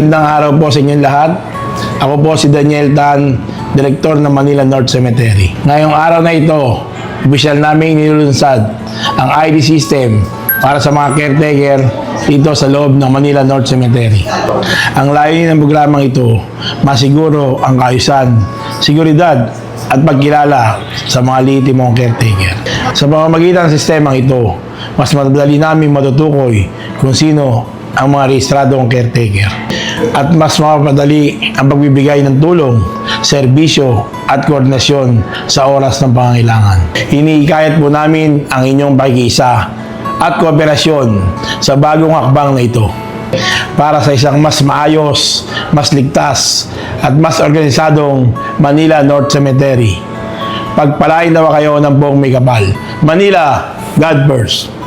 Magandang araw po sa inyong lahat. Ako po si Daniel Tan, Direktor ng Manila North Cemetery. Ngayong araw na ito, opisyal namin nilulunsad ang ID system para sa mga caretaker dito sa loob ng Manila North Cemetery. Ang layunin ng programang ito, masiguro ang kaayusan, seguridad at pagkilala sa mga lihitimong caretaker. Sa pamamagitan ng sistemang ito, mas madali namin matutukoy kung sino ang mga rehistradong caretaker at mas mapapadali ang pagbibigay ng tulong, serbisyo at koordinasyon sa oras ng pangangailangan. Iniikayat po namin ang inyong pakikiisa at kooperasyon sa bagong hakbang na ito para sa isang mas maayos, mas ligtas at mas organisadong Manila North Cemetery. Pagpalain nawa kayo ng buong may. Manila, God first.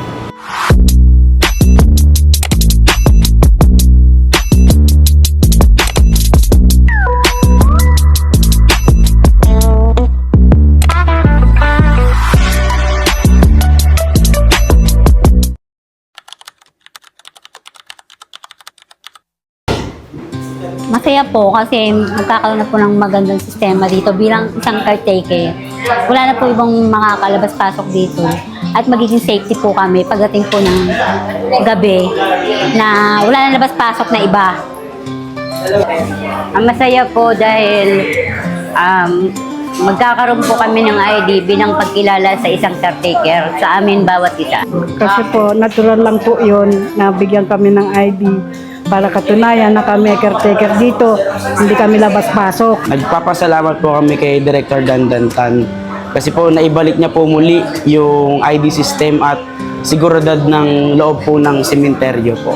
Masaya po kasi magkakaroon na po ng magandang sistema dito bilang isang caretaker. Wala na po ibang makakalabas-pasok dito. At magiging safety po kami pagdating po ng gabi na wala na labas-pasok na iba. Masaya po dahil um, magkakaroon po kami ng ID bilang pagkilala sa isang caretaker sa amin bawat isa. Kasi po, natural lang po yun na bigyan kami ng ID para katunayan na kami ay caretaker dito, hindi kami labas-pasok. Nagpapasalamat po kami kay Director Dandantan kasi po naibalik niya po muli yung ID system at siguridad ng loob po ng sementeryo po.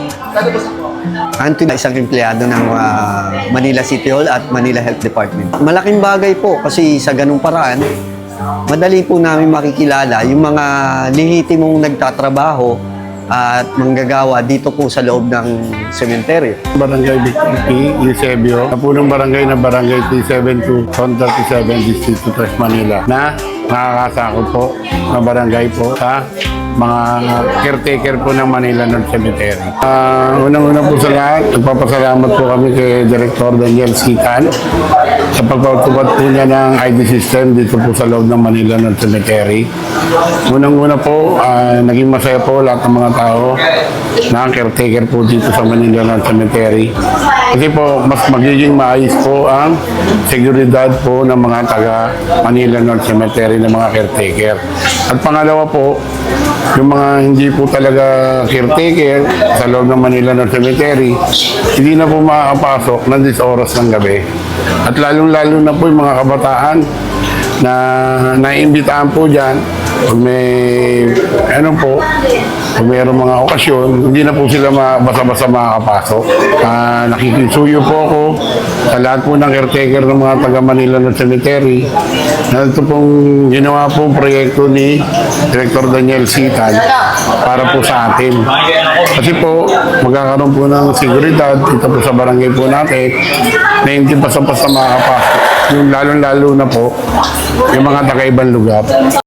Anthony, isang empleyado ng ah, Manila City Hall at Manila Health Department. Malaking bagay po kasi sa ganung paraan, madali po namin makikilala yung mga lehitimong nagtatrabaho at manggagawa dito po sa loob ng sementeryo. Barangay Victor P. Eusebio, sa punong barangay na Barangay T72, Zone 37, District 3, Manila, na nakakasakot po na barangay po sa mga caretaker po ng Manila North Cemetery. Ah, unang-una po sa lahat, nagpapasalamat po kami kay Director Daniel Sitan sa pagpapatupad po niya ng ID system dito po sa loob ng Manila North Cemetery. Unang-una po, ah, naging masaya po lahat ng mga tao na caretaker po dito sa Manila North Cemetery. Kasi po, mas magiging maayos po ang seguridad po ng mga taga Manila North Cemetery ng mga caretaker. At pangalawa po, yung mga hindi po talaga caretaker sa loob ng Manila North Cemetery, hindi na po makakapasok ng 10 oras ng gabi. At lalong-lalo na po yung mga kabataan na naiimbitahan po dyan pag may ano po kung mayroong mga okasyon hindi na po sila ma- basta-basta makakapasok. Ah, nakikisuyo po ako sa lahat po ng caretaker ng mga taga Manila ng cemetery. Na ito pong ginawa pong proyekto ni Director Daniel Sitan para po sa atin. Kasi po magkakaroon po ng seguridad dito po sa barangay po natin na hindi basta-basta makakapasok. Yung lalong-lalo na po yung mga taga-ibang lugar.